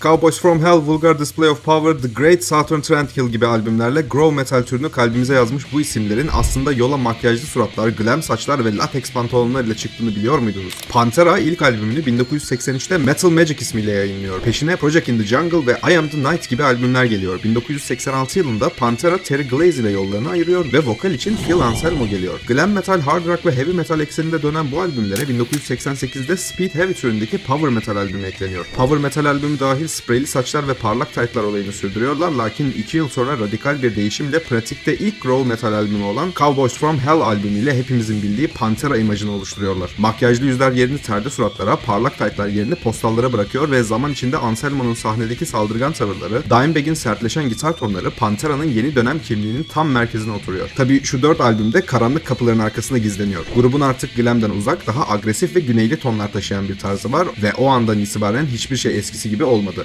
Cowboys from Hell, Vulgar Display of Power, The Great Southern Trendkill gibi albümlerle grow metal türünü kalbimize yazmış bu isimlerin aslında yola makyajlı suratlar, glam saçlar ve latex pantolonlar ile çıktığını biliyor muydunuz? Pantera ilk albümünü 1983'te Metal Magic ismiyle yayınlıyor. Peşine Project in the Jungle ve I Am the Night gibi albümler geliyor. 1986 yılında Pantera Terry Glaze ile yollarını ayırıyor ve vokal için Phil Anselmo geliyor. Glam metal, hard rock ve heavy metal ekseninde dönen bu albümlere 1988'de Speed Heavy türündeki Power Metal albümü ekleniyor. Power Metal albümü dahil spreyli saçlar ve parlak taytlar olayını sürdürüyorlar lakin 2 yıl sonra radikal bir değişimle pratikte ilk growl metal albümü olan Cowboys from Hell albümüyle hepimizin bildiği Pantera imajını oluşturuyorlar. Makyajlı yüzler yerini terde suratlara, parlak taytlar yerini postallara bırakıyor ve zaman içinde Anselmo'nun sahnedeki saldırgan tavırları, Dimebag'in sertleşen gitar tonları Pantera'nın yeni dönem kimliğinin tam merkezine oturuyor. Tabi şu 4 albümde karanlık kapıların arkasında gizleniyor. Grubun artık glam'den uzak, daha agresif ve güneyli tonlar taşıyan bir tarzı var ve o andan itibaren hiçbir şey eskisi gibi olmadı.